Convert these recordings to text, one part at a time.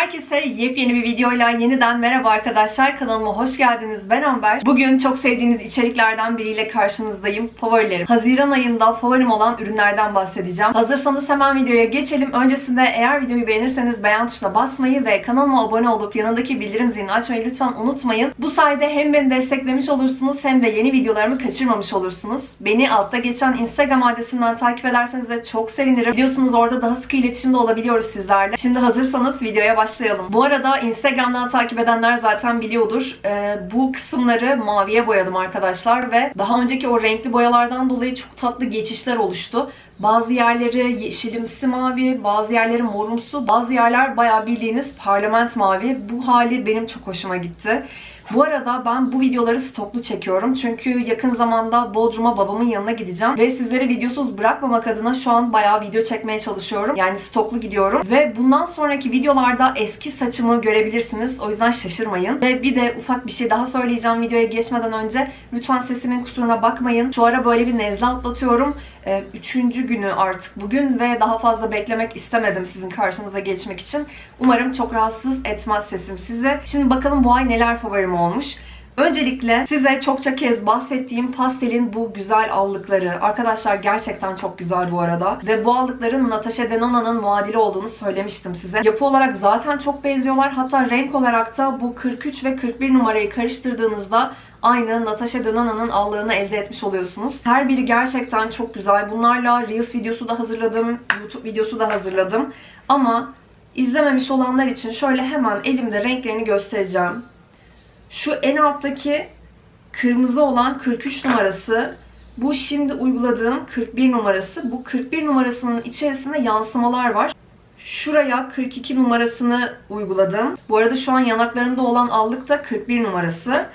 Herkese yepyeni bir videoyla yeniden merhaba arkadaşlar. Kanalıma hoş geldiniz. Ben Amber. Bugün çok sevdiğiniz içeriklerden biriyle karşınızdayım. Favorilerim. Haziran ayında favorim olan ürünlerden bahsedeceğim. Hazırsanız hemen videoya geçelim. Öncesinde eğer videoyu beğenirseniz beğen tuşuna basmayı ve kanalıma abone olup yanındaki bildirim zilini açmayı lütfen unutmayın. Bu sayede hem beni desteklemiş olursunuz hem de yeni videolarımı kaçırmamış olursunuz. Beni altta geçen Instagram adresinden takip ederseniz de çok sevinirim. Biliyorsunuz orada daha sıkı iletişimde olabiliyoruz sizlerle. Şimdi hazırsanız videoya başlayalım. Bu arada Instagram'dan takip edenler zaten biliyordur. Ee, bu kısımları maviye boyadım arkadaşlar ve daha önceki o renkli boyalardan dolayı çok tatlı geçişler oluştu. Bazı yerleri yeşilimsi mavi, bazı yerleri morumsu, bazı yerler bayağı bildiğiniz parlament mavi. Bu hali benim çok hoşuma gitti. Bu arada ben bu videoları stoklu çekiyorum. Çünkü yakın zamanda Bodrum'a babamın yanına gideceğim. Ve sizlere videosuz bırakmamak adına şu an bayağı video çekmeye çalışıyorum. Yani stoklu gidiyorum. Ve bundan sonraki videolarda eski saçımı görebilirsiniz. O yüzden şaşırmayın. Ve bir de ufak bir şey daha söyleyeceğim videoya geçmeden önce. Lütfen sesimin kusuruna bakmayın. Şu ara böyle bir nezle atlatıyorum. Ee, Üçüncü günü artık bugün ve daha fazla beklemek istemedim sizin karşınıza geçmek için. Umarım çok rahatsız etmez sesim size. Şimdi bakalım bu ay neler favorim olmuş. Öncelikle size çokça kez bahsettiğim pastelin bu güzel allıkları. Arkadaşlar gerçekten çok güzel bu arada. Ve bu allıkların Natasha Denona'nın muadili olduğunu söylemiştim size. Yapı olarak zaten çok benziyorlar. Hatta renk olarak da bu 43 ve 41 numarayı karıştırdığınızda aynı Natasha Denona'nın allığını elde etmiş oluyorsunuz. Her biri gerçekten çok güzel. Bunlarla Reels videosu da hazırladım, YouTube videosu da hazırladım. Ama izlememiş olanlar için şöyle hemen elimde renklerini göstereceğim. Şu en alttaki kırmızı olan 43 numarası. Bu şimdi uyguladığım 41 numarası. Bu 41 numarasının içerisinde yansımalar var. Şuraya 42 numarasını uyguladım. Bu arada şu an yanaklarında olan allık da 41 numarası.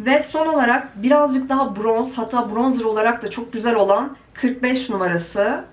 Ve son olarak birazcık daha bronz hatta bronzer olarak da çok güzel olan 45 numarası.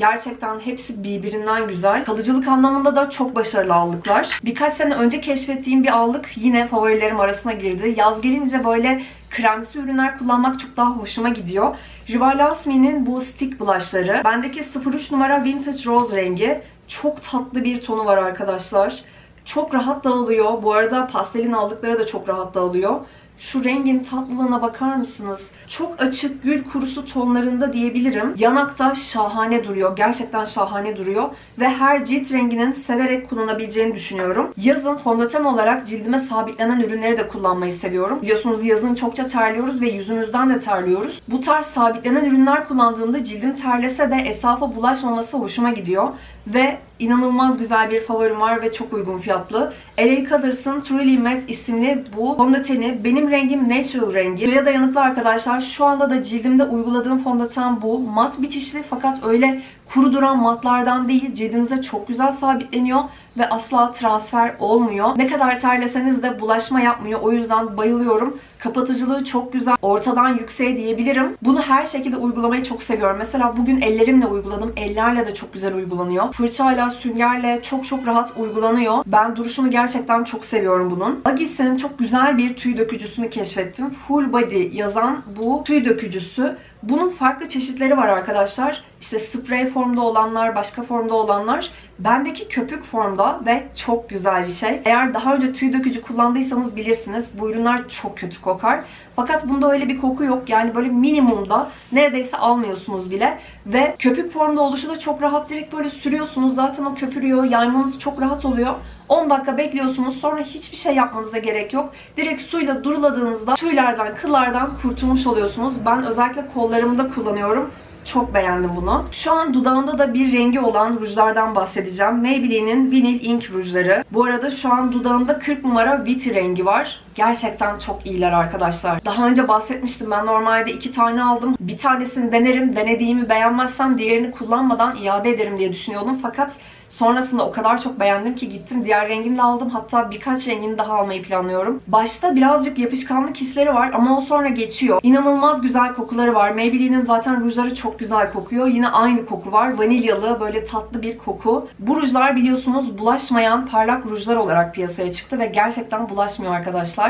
Gerçekten hepsi birbirinden güzel. Kalıcılık anlamında da çok başarılı allıklar. Birkaç sene önce keşfettiğim bir allık yine favorilerim arasına girdi. Yaz gelince böyle kremsi ürünler kullanmak çok daha hoşuma gidiyor. Rival Lasmi'nin bu stick blushları. Bendeki 03 numara Vintage Rose rengi. Çok tatlı bir tonu var arkadaşlar. Çok rahat dağılıyor. Bu arada pastelin aldıkları da çok rahat dağılıyor. Şu rengin tatlılığına bakar mısınız? Çok açık gül kurusu tonlarında diyebilirim. Yanakta şahane duruyor. Gerçekten şahane duruyor. Ve her cilt renginin severek kullanabileceğini düşünüyorum. Yazın fondöten olarak cildime sabitlenen ürünleri de kullanmayı seviyorum. Biliyorsunuz yazın çokça terliyoruz ve yüzümüzden de terliyoruz. Bu tarz sabitlenen ürünler kullandığımda cildim terlese de esafa bulaşmaması hoşuma gidiyor. Ve inanılmaz güzel bir favorim var ve çok uygun fiyatlı. LA Colors'ın Truly Matte isimli bu fondöteni. Benim rengim natural rengi. Suya dayanıklı arkadaşlar. Şu anda da cildimde uyguladığım fondöten bu. Mat bitişli fakat öyle kuru duran matlardan değil. Cildinize çok güzel sabitleniyor ve asla transfer olmuyor. Ne kadar terleseniz de bulaşma yapmıyor. O yüzden bayılıyorum. Kapatıcılığı çok güzel. Ortadan yükseğe diyebilirim. Bunu her şekilde uygulamayı çok seviyorum. Mesela bugün ellerimle uyguladım. Ellerle de çok güzel uygulanıyor. Fırçayla, süngerle çok çok rahat uygulanıyor. Ben duruşunu gerçekten çok seviyorum bunun. Aggis'in çok güzel bir tüy dökücüsünü keşfettim. Full Body yazan bu tüy dökücüsü. Bunun farklı çeşitleri var arkadaşlar. İşte sprey formda olanlar, başka formda olanlar. Bendeki köpük formda ve çok güzel bir şey. Eğer daha önce tüy dökücü kullandıysanız bilirsiniz. Bu ürünler çok kötü kokar. Fakat bunda öyle bir koku yok. Yani böyle minimumda neredeyse almıyorsunuz bile. Ve köpük formda oluşu da çok rahat. Direkt böyle sürüyorsunuz. Zaten o köpürüyor. Yaymanız çok rahat oluyor. 10 dakika bekliyorsunuz. Sonra hiçbir şey yapmanıza gerek yok. Direkt suyla duruladığınızda tüylerden, kıllardan kurtulmuş oluyorsunuz. Ben özellikle kollarımda kullanıyorum. Çok beğendim bunu. Şu an dudağında da bir rengi olan rujlardan bahsedeceğim. Maybelline'in Vinyl Ink rujları. Bu arada şu an dudağımda 40 numara Viti rengi var. Gerçekten çok iyiler arkadaşlar. Daha önce bahsetmiştim ben normalde iki tane aldım. Bir tanesini denerim. Denediğimi beğenmezsem diğerini kullanmadan iade ederim diye düşünüyordum. Fakat Sonrasında o kadar çok beğendim ki gittim diğer rengini aldım. Hatta birkaç rengini daha almayı planlıyorum. Başta birazcık yapışkanlık hisleri var ama o sonra geçiyor. İnanılmaz güzel kokuları var. Maybelline'in zaten rujları çok güzel kokuyor. Yine aynı koku var. Vanilyalı böyle tatlı bir koku. Bu rujlar biliyorsunuz bulaşmayan parlak rujlar olarak piyasaya çıktı ve gerçekten bulaşmıyor arkadaşlar.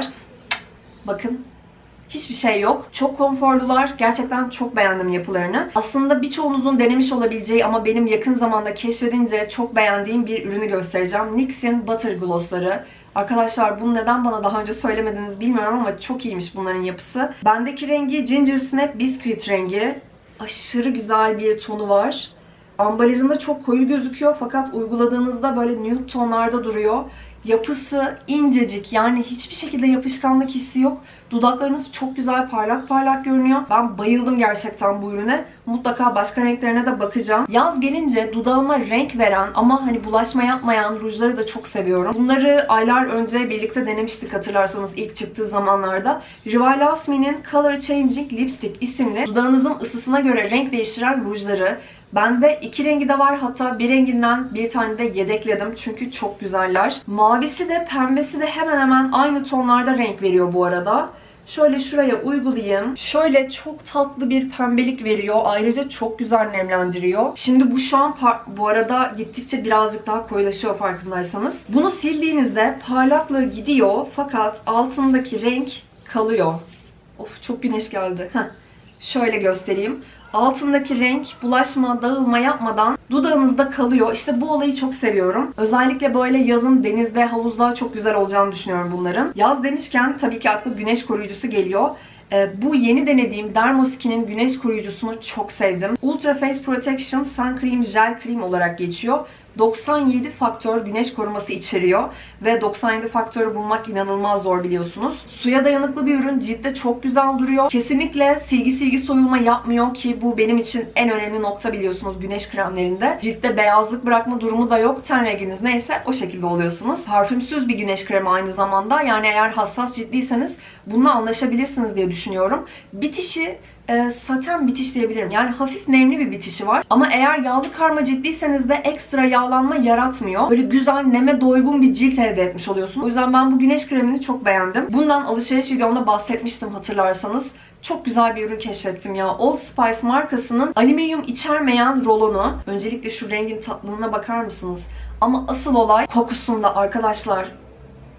Bakın Hiçbir şey yok. Çok konforlular. Gerçekten çok beğendim yapılarını. Aslında birçoğunuzun denemiş olabileceği ama benim yakın zamanda keşfedince çok beğendiğim bir ürünü göstereceğim. NYX'in Butter Gloss'ları. Arkadaşlar bunu neden bana daha önce söylemediniz bilmiyorum ama çok iyiymiş bunların yapısı. Bendeki rengi Ginger Snap Biscuit rengi. Aşırı güzel bir tonu var. Ambalajında çok koyu gözüküyor fakat uyguladığınızda böyle nude tonlarda duruyor. Yapısı incecik yani hiçbir şekilde yapışkanlık hissi yok. Dudaklarınız çok güzel parlak parlak görünüyor. Ben bayıldım gerçekten bu ürüne. Mutlaka başka renklerine de bakacağım. Yaz gelince dudağıma renk veren ama hani bulaşma yapmayan rujları da çok seviyorum. Bunları aylar önce birlikte denemiştik hatırlarsanız ilk çıktığı zamanlarda. Rival Lasmi'nin Color Changing Lipstick isimli dudağınızın ısısına göre renk değiştiren rujları. Bende iki rengi de var. Hatta bir renginden bir tane de yedekledim. Çünkü çok güzeller. Mavisi de pembesi de hemen hemen aynı tonlarda renk veriyor bu arada. Şöyle şuraya uygulayayım. Şöyle çok tatlı bir pembelik veriyor. Ayrıca çok güzel nemlendiriyor. Şimdi bu şu an bu arada gittikçe birazcık daha koyulaşıyor farkındaysanız. Bunu sildiğinizde parlaklığı gidiyor fakat altındaki renk kalıyor. Of çok güneş geldi. Heh. Şöyle göstereyim. Altındaki renk bulaşma, dağılma yapmadan dudağınızda kalıyor. İşte bu olayı çok seviyorum. Özellikle böyle yazın denizde, havuzda çok güzel olacağını düşünüyorum bunların. Yaz demişken tabii ki aklı güneş koruyucusu geliyor. Ee, bu yeni denediğim Dermoskin'in güneş koruyucusunu çok sevdim. Ultra Face Protection Sun Cream Gel Cream olarak geçiyor. 97 faktör güneş koruması içeriyor ve 97 faktörü bulmak inanılmaz zor biliyorsunuz. Suya dayanıklı bir ürün ciltte çok güzel duruyor. Kesinlikle silgi silgi soyulma yapmıyor ki bu benim için en önemli nokta biliyorsunuz güneş kremlerinde. Ciltte beyazlık bırakma durumu da yok. Ten renginiz neyse o şekilde oluyorsunuz. Parfümsüz bir güneş kremi aynı zamanda. Yani eğer hassas ciltliyseniz bununla anlaşabilirsiniz diye düşünüyorum. Bitişi e, saten bitiş diyebilirim. Yani hafif nemli bir bitişi var. Ama eğer yağlı karma ciltliyseniz de ekstra yağlanma yaratmıyor. Böyle güzel neme doygun bir cilt elde etmiş oluyorsunuz. O yüzden ben bu güneş kremini çok beğendim. Bundan alışveriş videomda bahsetmiştim hatırlarsanız. Çok güzel bir ürün keşfettim ya. Old Spice markasının alüminyum içermeyen rolonu. Öncelikle şu rengin tatlılığına bakar mısınız? Ama asıl olay kokusunda arkadaşlar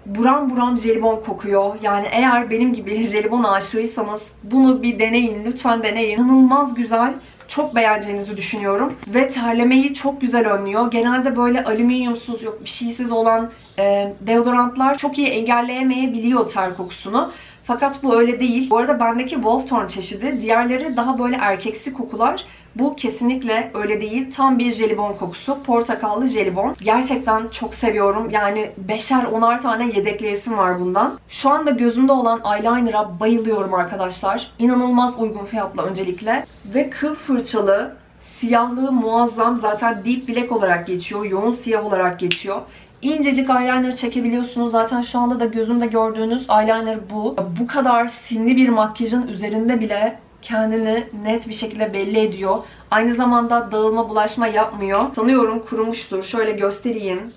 buram buram jelibon kokuyor. Yani eğer benim gibi jelibon aşığıysanız bunu bir deneyin. Lütfen deneyin. İnanılmaz güzel. Çok beğeneceğinizi düşünüyorum. Ve terlemeyi çok güzel önlüyor. Genelde böyle alüminyumsuz yok bir şeysiz olan e, deodorantlar çok iyi engelleyemeyebiliyor ter kokusunu. Fakat bu öyle değil. Bu arada bendeki Wolf Tone çeşidi. Diğerleri daha böyle erkeksi kokular. Bu kesinlikle öyle değil. Tam bir jelibon kokusu. Portakallı jelibon. Gerçekten çok seviyorum. Yani beşer onar tane yedekleyesim var bundan. Şu anda gözümde olan eyeliner'a bayılıyorum arkadaşlar. İnanılmaz uygun fiyatla öncelikle. Ve kıl fırçalı Siyahlığı muazzam. Zaten deep black olarak geçiyor. Yoğun siyah olarak geçiyor. İncecik eyeliner çekebiliyorsunuz. Zaten şu anda da gözümde gördüğünüz eyeliner bu. Bu kadar sinli bir makyajın üzerinde bile kendini net bir şekilde belli ediyor. Aynı zamanda dağılma bulaşma yapmıyor. Sanıyorum kurumuştur. Şöyle göstereyim.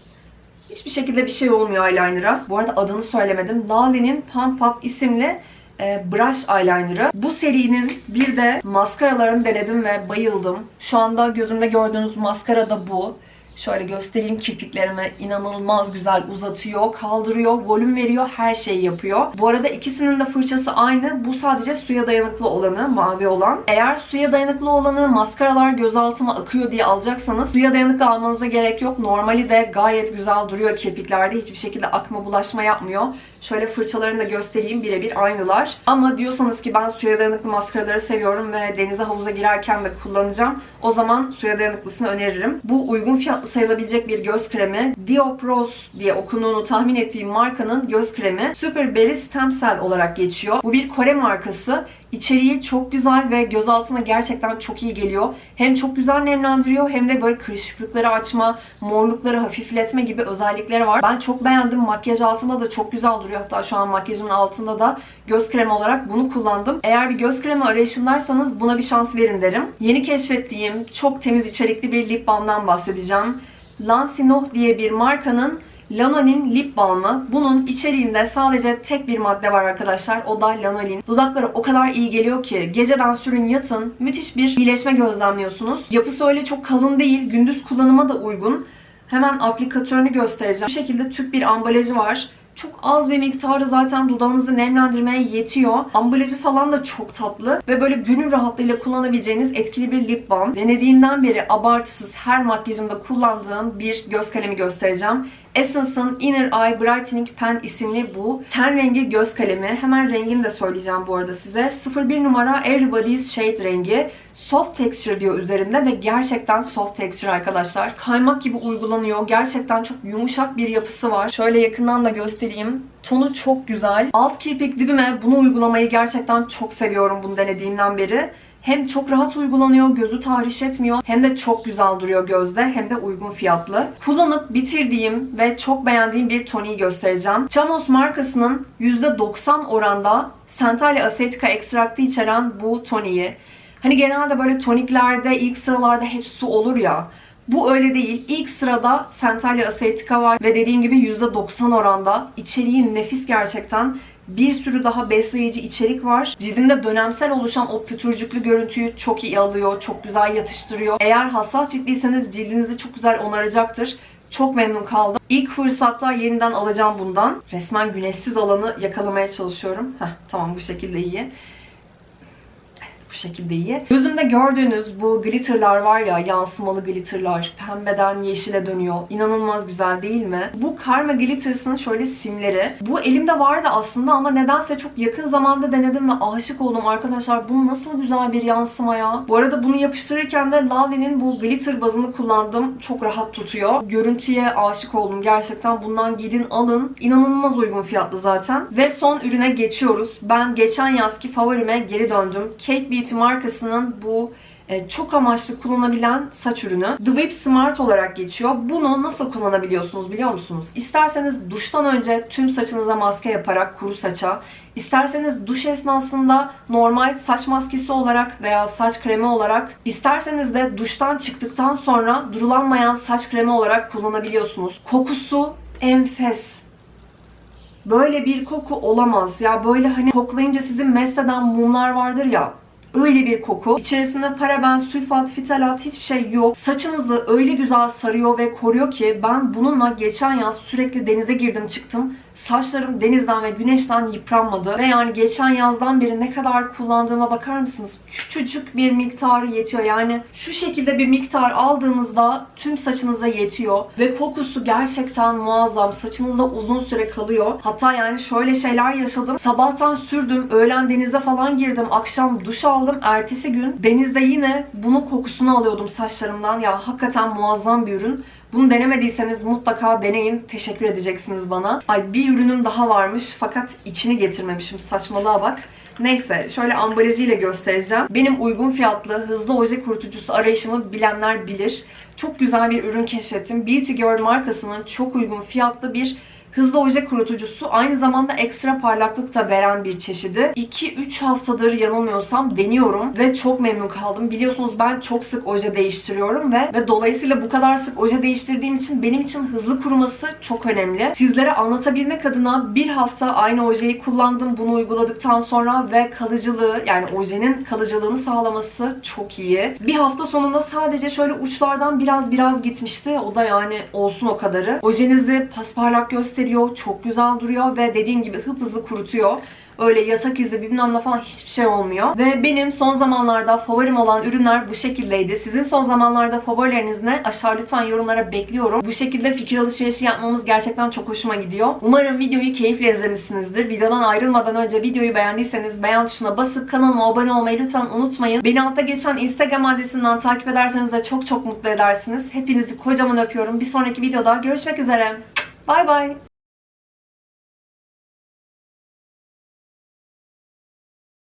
Hiçbir şekilde bir şey olmuyor eyeliner'a. Bu arada adını söylemedim. Lale'nin Pump Up isimli e, brush eyeliner'ı. Bu serinin bir de maskaralarını denedim ve bayıldım. Şu anda gözümde gördüğünüz maskara da bu. Şöyle göstereyim kirpiklerimi. inanılmaz güzel uzatıyor, kaldırıyor, volüm veriyor, her şeyi yapıyor. Bu arada ikisinin de fırçası aynı. Bu sadece suya dayanıklı olanı, mavi olan. Eğer suya dayanıklı olanı maskaralar gözaltıma akıyor diye alacaksanız suya dayanıklı almanıza gerek yok. Normali de gayet güzel duruyor kirpiklerde. Hiçbir şekilde akma bulaşma yapmıyor. Şöyle fırçalarını da göstereyim. Birebir aynılar. Ama diyorsanız ki ben suya dayanıklı maskaraları seviyorum ve denize havuza girerken de kullanacağım. O zaman suya dayanıklısını öneririm. Bu uygun fiyatlı sayılabilecek bir göz kremi. Diopros diye okunduğunu tahmin ettiğim markanın göz kremi. Super Berry Stem Cell olarak geçiyor. Bu bir Kore markası. İçeriği çok güzel ve göz altına gerçekten çok iyi geliyor. Hem çok güzel nemlendiriyor hem de böyle kırışıklıkları açma, morlukları hafifletme gibi özellikleri var. Ben çok beğendim. Makyaj altında da çok güzel duruyor. Hatta şu an makyajımın altında da göz kremi olarak bunu kullandım. Eğer bir göz kremi arayışındaysanız buna bir şans verin derim. Yeni keşfettiğim çok temiz içerikli bir lip balmdan bahsedeceğim. Lansinoh diye bir markanın Lanolin lip balmı. Bunun içeriğinde sadece tek bir madde var arkadaşlar. O da lanolin. Dudaklara o kadar iyi geliyor ki geceden sürün yatın. Müthiş bir iyileşme gözlemliyorsunuz. Yapısı öyle çok kalın değil. Gündüz kullanıma da uygun. Hemen aplikatörünü göstereceğim. Bu şekilde tüp bir ambalajı var. Çok az bir miktarı zaten dudağınızı nemlendirmeye yetiyor. Ambalajı falan da çok tatlı ve böyle gönül rahatlığıyla kullanabileceğiniz etkili bir lip balm. Denediğimden beri abartısız her makyajımda kullandığım bir göz kalemi göstereceğim. Essence'ın Inner Eye Brightening Pen isimli bu ten rengi göz kalemi. Hemen rengini de söyleyeceğim bu arada size. 01 numara Everybody's Shade rengi. Soft texture diyor üzerinde ve gerçekten soft texture arkadaşlar. Kaymak gibi uygulanıyor. Gerçekten çok yumuşak bir yapısı var. Şöyle yakından da göstereyim. Tonu çok güzel. Alt kirpik dibime bunu uygulamayı gerçekten çok seviyorum bunu denediğimden beri. Hem çok rahat uygulanıyor, gözü tahriş etmiyor, hem de çok güzel duruyor gözde, hem de uygun fiyatlı. Kullanıp bitirdiğim ve çok beğendiğim bir toniği göstereceğim. Chamos markasının %90 oranda Centella Acetica ekstraktı içeren bu toniği. Hani genelde böyle toniklerde ilk sıralarda hep su olur ya. Bu öyle değil. İlk sırada Centella Acetica var ve dediğim gibi %90 oranda. İçeriği nefis gerçekten. Bir sürü daha besleyici içerik var. Cildinde dönemsel oluşan o pütürcüklü görüntüyü çok iyi alıyor, çok güzel yatıştırıyor. Eğer hassas ciltliyseniz cildinizi çok güzel onaracaktır. Çok memnun kaldım. İlk fırsatta yeniden alacağım bundan. Resmen güneşsiz alanı yakalamaya çalışıyorum. Heh, tamam bu şekilde iyi bu şekilde iyi. Gözümde gördüğünüz bu glitterlar var ya, yansımalı glitterlar. Pembeden yeşile dönüyor. İnanılmaz güzel değil mi? Bu Karma Glitters'ın şöyle simleri. Bu elimde vardı aslında ama nedense çok yakın zamanda denedim ve aşık oldum arkadaşlar. Bu nasıl güzel bir yansıma ya. Bu arada bunu yapıştırırken de Lavie'nin bu glitter bazını kullandım. Çok rahat tutuyor. Görüntüye aşık oldum. Gerçekten bundan gidin alın. İnanılmaz uygun fiyatlı zaten. Ve son ürüne geçiyoruz. Ben geçen yazki favorime geri döndüm. Kate Beauty markasının bu e, çok amaçlı kullanabilen saç ürünü. The Whip Smart olarak geçiyor. Bunu nasıl kullanabiliyorsunuz biliyor musunuz? İsterseniz duştan önce tüm saçınıza maske yaparak kuru saça, isterseniz duş esnasında normal saç maskesi olarak veya saç kremi olarak, isterseniz de duştan çıktıktan sonra durulanmayan saç kremi olarak kullanabiliyorsunuz. Kokusu enfes. Böyle bir koku olamaz. Ya böyle hani koklayınca sizi mest eden mumlar vardır ya. Öyle bir koku. İçerisinde paraben, sülfat, fitalat hiçbir şey yok. Saçınızı öyle güzel sarıyor ve koruyor ki ben bununla geçen yaz sürekli denize girdim çıktım. Saçlarım denizden ve güneşten yıpranmadı. Ve yani geçen yazdan beri ne kadar kullandığıma bakar mısınız? Küçücük bir miktarı yetiyor. Yani şu şekilde bir miktar aldığınızda tüm saçınıza yetiyor. Ve kokusu gerçekten muazzam. Saçınızda uzun süre kalıyor. Hatta yani şöyle şeyler yaşadım. Sabahtan sürdüm. Öğlen denize falan girdim. Akşam duş aldım. Ertesi gün denizde yine bunun kokusunu alıyordum saçlarımdan. Ya hakikaten muazzam bir ürün. Bunu denemediyseniz mutlaka deneyin. Teşekkür edeceksiniz bana. Ay bir ürünüm daha varmış fakat içini getirmemişim. Saçmalığa bak. Neyse şöyle ambalajıyla göstereceğim. Benim uygun fiyatlı hızlı oje kurutucusu arayışımı bilenler bilir. Çok güzel bir ürün keşfettim. Beauty Girl markasının çok uygun fiyatlı bir hızlı oje kurutucusu. Aynı zamanda ekstra parlaklık da veren bir çeşidi. 2-3 haftadır yanılmıyorsam deniyorum ve çok memnun kaldım. Biliyorsunuz ben çok sık oje değiştiriyorum ve ve dolayısıyla bu kadar sık oje değiştirdiğim için benim için hızlı kuruması çok önemli. Sizlere anlatabilmek adına bir hafta aynı ojeyi kullandım. Bunu uyguladıktan sonra ve kalıcılığı yani ojenin kalıcılığını sağlaması çok iyi. Bir hafta sonunda sadece şöyle uçlardan biraz biraz gitmişti. O da yani olsun o kadarı. Ojenizi pasparlak gösteriyor. Çok güzel duruyor ve dediğim gibi hıp hızlı kurutuyor. Öyle yatak izi bilmem falan hiçbir şey olmuyor. Ve benim son zamanlarda favorim olan ürünler bu şekildeydi. Sizin son zamanlarda favorileriniz ne? Aşağı lütfen yorumlara bekliyorum. Bu şekilde fikir alışverişi yapmamız gerçekten çok hoşuma gidiyor. Umarım videoyu keyifle izlemişsinizdir. Videodan ayrılmadan önce videoyu beğendiyseniz beğen tuşuna basıp kanalıma abone olmayı lütfen unutmayın. Beni altta geçen Instagram adresinden takip ederseniz de çok çok mutlu edersiniz. Hepinizi kocaman öpüyorum. Bir sonraki videoda görüşmek üzere. Bay bay.